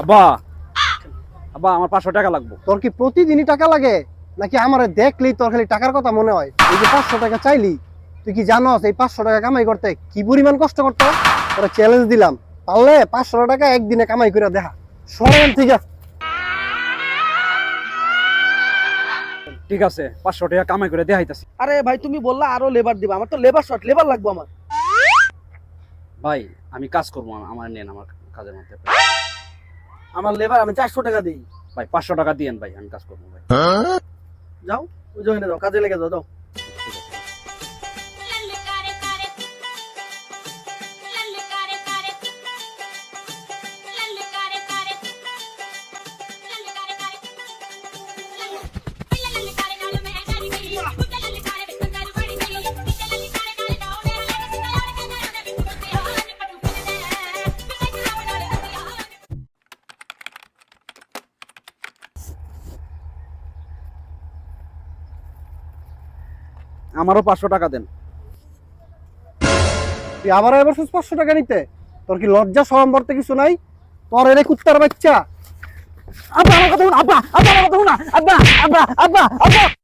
আব্বা। আব্বা আমার পাঁচশো টাকা লাগবো। তোর কি প্রতিদিনই টাকা লাগে? নাকি আমারে দেখলেই তোর খালি টাকার কথা মনে হয়? এই যে পাঁচশো টাকা চাইলি তুই কি জানোস এই পাঁচশো টাকা কামাই করতে কি পরিমাণ কষ্ট করতে তোরা চ্যালেঞ্জ দিলাম। পারলে পাঁচশো টাকা একদিনে কামাই করে দেখা সরেন ঠিক আছে। ঠিক আছে পাঁচশো টাকা কামাই করে দেখাইতাছি। আরে ভাই তুমি বললা আরও লেবার দিবা। আমার তো লেবার শর্ট লেবার লাগবে আমার। ভাই আমি কাজ করব আমার নেন আমার কাজের মধ্যে। আমার লেবার আমি চারশো টাকা দিই। ভাই পাঁচশো টাকা দিয়েন ভাই আমি কাজ করব ভাই। যাও ওই যে ওখানে যাও কাজে লেগে যাও যাও। আমারও পাঁচশো টাকা দেন। তুই আবার এবার পাঁচশো টাকা নিতে? তোর কি লজ্জা সরম বলতে কিছু নাই? তোর এনে কুত্তার বাচ্চা। আব্বা, আমার কথা শুনো, আব্বা আব্বা, আমার কথা শুনো আব্বা আব্বা আব্বা আব্বা।